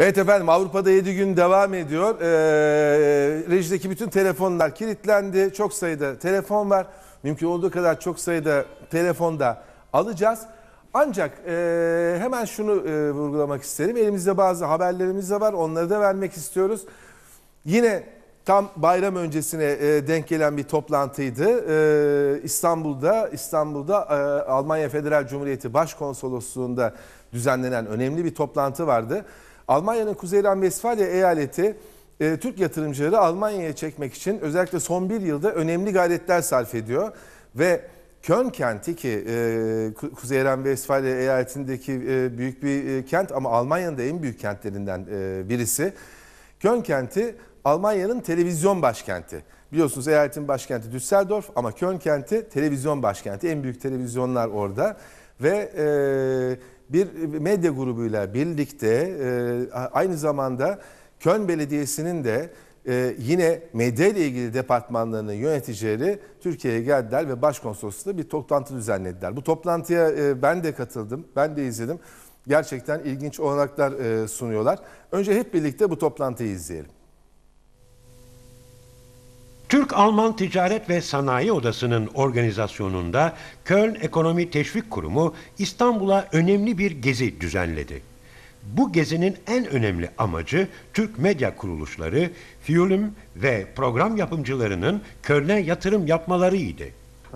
Evet efendim Avrupa'da 7 gün devam ediyor. Ee, rejideki bütün telefonlar kilitlendi. Çok sayıda telefon var. Mümkün olduğu kadar çok sayıda telefonda alacağız. Ancak e, hemen şunu e, vurgulamak isterim. Elimizde bazı haberlerimiz de var. Onları da vermek istiyoruz. Yine tam bayram öncesine e, denk gelen bir toplantıydı. E, İstanbul'da İstanbul'da e, Almanya Federal Cumhuriyeti Başkonsolosluğu'nda düzenlenen önemli bir toplantı vardı. Almanya'nın Kuzey Ren-Vesfalya eyaleti e, Türk yatırımcıları Almanya'ya çekmek için özellikle son bir yılda önemli gayretler sarf ediyor. Ve Köln kenti ki e, Ku- Kuzey Ren-Vesfalya eyaletindeki e, büyük bir e, kent ama Almanya'nın da en büyük kentlerinden e, birisi. Köln kenti Almanya'nın televizyon başkenti. Biliyorsunuz eyaletin başkenti Düsseldorf ama Köln kenti televizyon başkenti. En büyük televizyonlar orada ve e, bir medya grubuyla birlikte e, aynı zamanda Köln Belediyesi'nin de e, yine medya ile ilgili departmanlarının yöneticileri Türkiye'ye geldiler ve başkonsolosluğunda bir toplantı düzenlediler. Bu toplantıya e, ben de katıldım, ben de izledim. Gerçekten ilginç olanaklar sunuyorlar. Önce hep birlikte bu toplantıyı izleyelim. Türk-Alman Ticaret ve Sanayi Odası'nın organizasyonunda Köln Ekonomi Teşvik Kurumu İstanbul'a önemli bir gezi düzenledi. Bu gezinin en önemli amacı Türk medya kuruluşları, film ve program yapımcılarının Köln'e yatırım yapmalarıydı.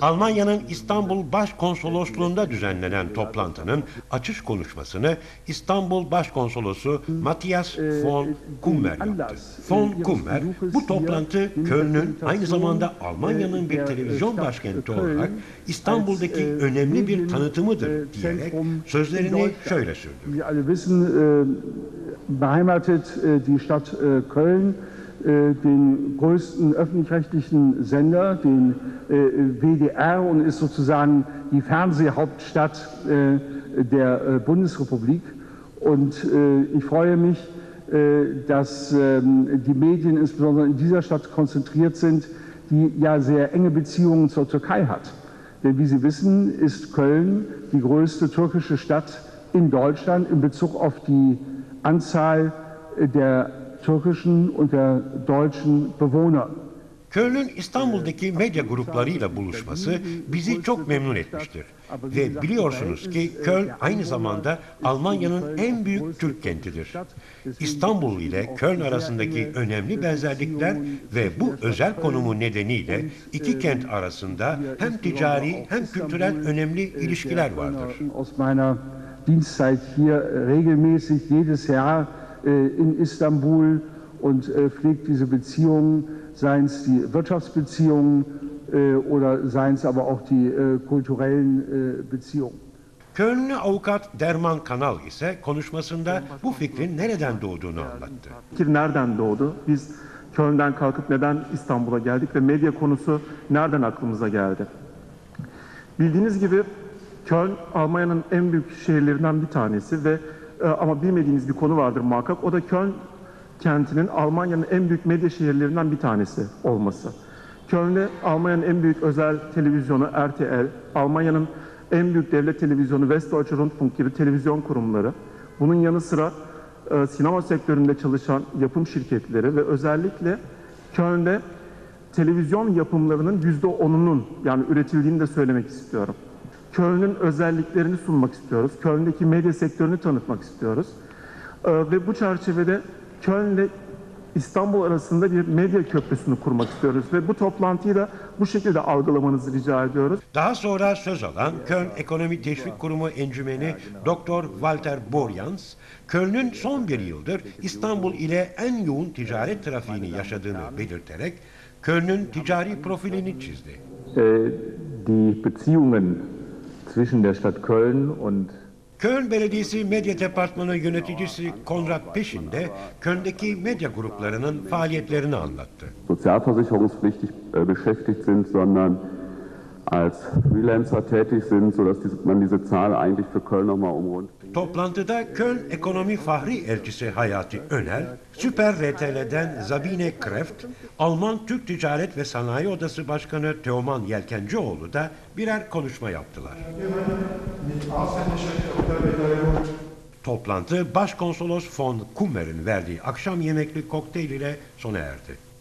Almanya'nın İstanbul Başkonsolosluğu'nda düzenlenen toplantının açış konuşmasını İstanbul Başkonsolosu Matthias von Kummer yaptı. Von Kummer, bu toplantı Köln'ün aynı zamanda Almanya'nın bir televizyon başkenti olarak İstanbul'daki önemli bir tanıtımıdır diyerek sözlerini şöyle sürdü. Wie wir alle wissen, äh, beheimatet äh, die Stadt äh, Köln den größten öffentlich-rechtlichen Sender, den äh, WDR, und ist sozusagen die Fernsehhauptstadt äh, der äh, Bundesrepublik. Und äh, ich freue mich, äh, dass ähm, die Medien insbesondere in dieser Stadt konzentriert sind, die ja sehr enge Beziehungen zur Türkei hat. Denn wie Sie wissen, ist Köln die größte türkische Stadt in Deutschland in Bezug auf die Anzahl äh, der türkischen und der deutschen Bewohner. Köln'ün İstanbul'daki medya gruplarıyla buluşması bizi çok memnun etmiştir. Ve biliyorsunuz ki Köln aynı zamanda Almanya'nın en büyük Türk kentidir. İstanbul ile Köln arasındaki önemli benzerlikler ve bu özel konumu nedeniyle iki kent arasında hem ticari hem kültürel önemli ilişkiler vardır. Äh, in Istanbul und äh, pflegt diese Beziehungen, seien es die Wirtschaftsbeziehungen äh, oder seien es aber auch die kulturellen Beziehungen. Kölnlü avukat Derman Kanal ise konuşmasında bu fikrin nereden doğduğunu anlattı. Fikir nereden doğdu? Biz Köln'den kalkıp neden İstanbul'a geldik ve medya konusu nereden aklımıza geldi? Bildiğiniz gibi Köln Almanya'nın en büyük şehirlerinden bir tanesi ve e, ama bilmediğiniz bir konu vardır muhakkak. O da Köln kentinin Almanya'nın en büyük medya şehirlerinden bir tanesi olması. Köln'de Almanya'nın en büyük özel televizyonu RTL, Almanya'nın en büyük devlet televizyonu Westdeutsche Rundfunk gibi televizyon kurumları, bunun yanı sıra e, sinema sektöründe çalışan yapım şirketleri ve özellikle Köln'de televizyon yapımlarının yüzde onunun yani üretildiğini de söylemek istiyorum. Köln'ün özelliklerini sunmak istiyoruz. Köln'deki medya sektörünü tanıtmak istiyoruz. Ee, ve bu çerçevede Köln ile İstanbul arasında bir medya köprüsünü kurmak istiyoruz. Ve bu toplantıyı da bu şekilde algılamanızı rica ediyoruz. Daha sonra söz alan Köln Ekonomi Teşvik Kurumu encümeni Dr. Walter Borjans, Köln'ün son bir yıldır İstanbul ile en yoğun ticaret trafiğini yaşadığını belirterek Köln'ün ticari profilini çizdi. Äh, die Beziehungen zwischen der Stadt Köln und Köln Belediyesi Medya Departmanı yöneticisi Konrad Peşin de Köln'deki medya gruplarının faaliyetlerini anlattı. sozialversicherungspflichtig äh, beschäftigt sind, sondern als Freelancer tätig sind, sodass man diese Zahl eigentlich für Köln nochmal umrundet. Toplantıda Köln Ekonomi Fahri Elçisi Hayati Öner, Süper RTL'den Sabine Kreft, Alman Türk Ticaret ve Sanayi Odası Başkanı Teoman Yelkencioğlu da birer konuşma yaptılar. Toplantı Başkonsolos von Kummer'in verdiği akşam yemekli kokteyl ile sona erdi.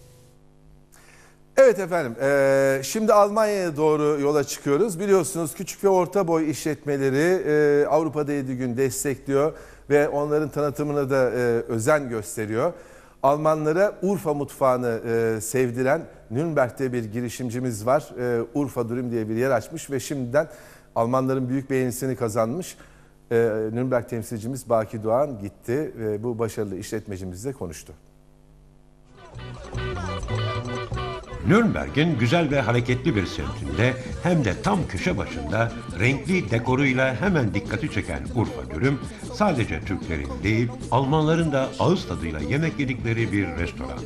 Evet efendim, eee, şimdi Almanya'ya doğru yola çıkıyoruz. Biliyorsunuz küçük ve orta boy işletmeleri eee, Avrupa'da 7 gün destekliyor ve onların tanıtımına da eee, özen gösteriyor. Almanlara Urfa mutfağını eee, sevdiren Nürnberg'de bir girişimcimiz var. Eee, Urfa Dürüm diye bir yer açmış ve şimdiden Almanların büyük beğenisini kazanmış. Eee, Nürnberg temsilcimiz Baki Doğan gitti ve bu başarılı işletmecimizle konuştu. Nürnberg'in güzel ve hareketli bir semtinde hem de tam köşe başında renkli dekoruyla hemen dikkati çeken Urfa Dürüm sadece Türklerin değil Almanların da ağız tadıyla yemek yedikleri bir restoran.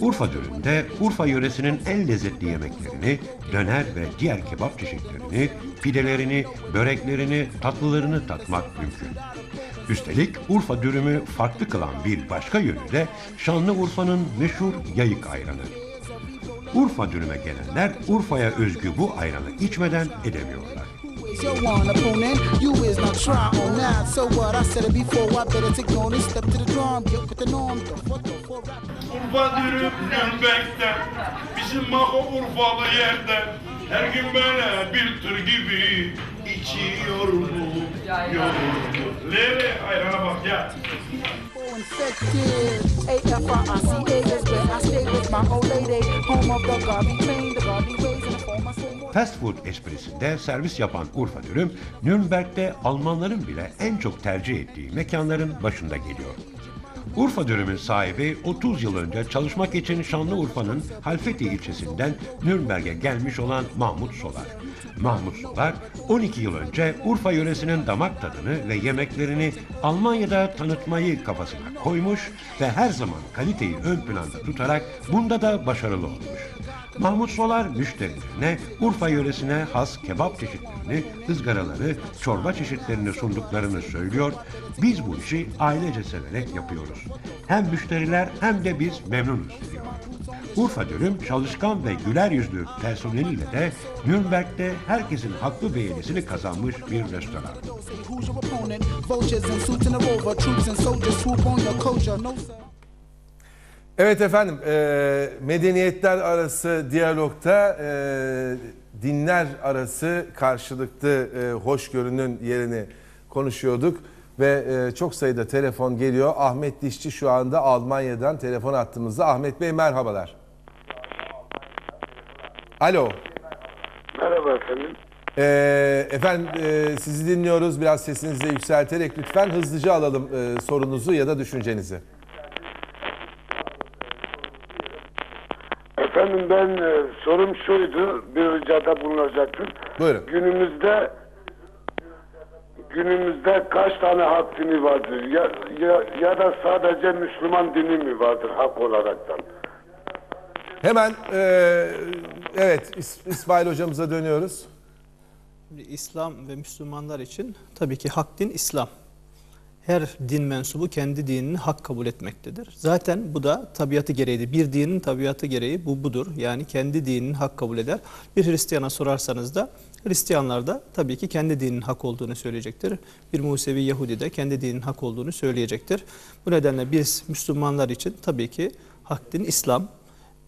Urfa Dürüm'de Urfa yöresinin en lezzetli yemeklerini, döner ve diğer kebap çeşitlerini, pidelerini, böreklerini, tatlılarını tatmak mümkün. Üstelik Urfa dürümü farklı kılan bir başka yönü de Şanlıurfa'nın meşhur yayık ayranı. Urfa dürüme gelenler Urfa'ya özgü bu ayranı içmeden edemiyorlar. Urfa dürüm Nürnberg'den Bizim Maho Urfalı yerden Her gün böyle bir tır gibi içiyor mu? Lere ayrana bak ya. infected. Fast food esprisinde servis yapan Urfa dürüm, Nürnberg'de Almanların bile en çok tercih ettiği mekanların başında geliyor. Urfa dürümün sahibi 30 yıl önce çalışmak için Şanlıurfa'nın Halfeti ilçesinden Nürnberg'e gelmiş olan Mahmut Solar. Mahmut Solar 12 yıl önce Urfa yöresinin damak tadını ve yemeklerini Almanya'da tanıtmayı kafasına koymuş ve her zaman kaliteyi ön planda tutarak bunda da başarılı olmuş. Mahmut Solar müşterilerine Urfa yöresine has kebap çeşitlerini, ızgaraları, çorba çeşitlerini sunduklarını söylüyor. Biz bu işi ailece severek yapıyoruz. Hem müşteriler hem de biz memnunuz diyor. Urfa Dürüm çalışkan ve güler yüzlü personeliyle de Nürnberg'de herkesin haklı beğenisini kazanmış bir restoran. Evet efendim, e, medeniyetler arası diyalogta e, dinler arası karşılıklı e, hoşgörünün yerini konuşuyorduk ve e, çok sayıda telefon geliyor. Ahmet Dişçi şu anda Almanya'dan telefon attığımızda. Ahmet Bey merhabalar. Alo. Merhaba efendim. E, efendim e, sizi dinliyoruz. Biraz sesinizi de yükselterek lütfen hızlıca alalım e, sorunuzu ya da düşüncenizi. Efendim ben e, sorum şuydu, bir ricada bulunacaktım. Buyurun. Günümüzde günümüzde kaç tane hak dini vardır? Ya, ya, ya da sadece Müslüman dini mi vardır hak olaraktan? Hemen e, evet İs- İsmail hocamıza dönüyoruz. İslam ve Müslümanlar için tabii ki hak din İslam. Her din mensubu kendi dinini hak kabul etmektedir. Zaten bu da tabiatı gereğidir. Bir dinin tabiatı gereği bu budur. Yani kendi dinini hak kabul eder. Bir Hristiyana sorarsanız da Hristiyanlar da tabii ki kendi dininin hak olduğunu söyleyecektir. Bir Musevi Yahudi de kendi dininin hak olduğunu söyleyecektir. Bu nedenle biz Müslümanlar için tabii ki hak din İslam.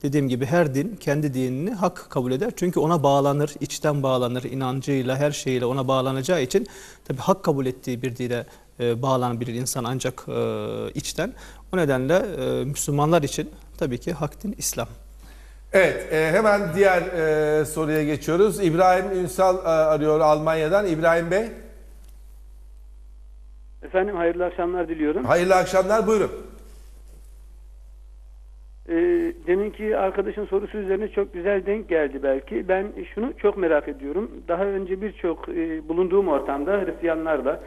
Dediğim gibi her din kendi dinini hak kabul eder. Çünkü ona bağlanır, içten bağlanır, inancıyla, her şeyiyle ona bağlanacağı için tabi hak kabul ettiği bir dine e, bağlanabilir insan ancak e, içten. O nedenle e, Müslümanlar için tabii ki hak din İslam. Evet, e, hemen diğer e, soruya geçiyoruz. İbrahim Ünsal e, arıyor Almanya'dan. İbrahim Bey, Efendim hayırlı akşamlar diliyorum. hayırlı akşamlar. Buyurun. Ee, deminki arkadaşın sorusu üzerine çok güzel denk geldi belki. Ben şunu çok merak ediyorum. Daha önce birçok e, bulunduğum ortamda Hristiyanlarla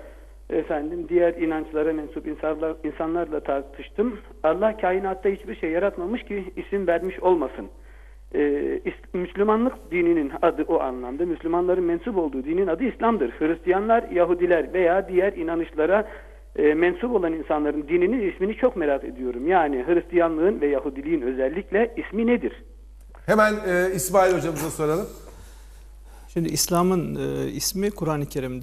efendim diğer inançlara mensup insanlar, insanlarla tartıştım. Allah kainatta hiçbir şey yaratmamış ki isim vermiş olmasın. Ee, Müslümanlık dininin adı o anlamda. Müslümanların mensup olduğu dinin adı İslam'dır. Hristiyanlar, Yahudiler veya diğer inanışlara e, mensup olan insanların dininin ismini çok merak ediyorum. Yani Hristiyanlığın ve Yahudiliğin özellikle ismi nedir? Hemen e, İsmail hocamıza soralım. Şimdi İslam'ın e, ismi Kur'an-ı Kerim'de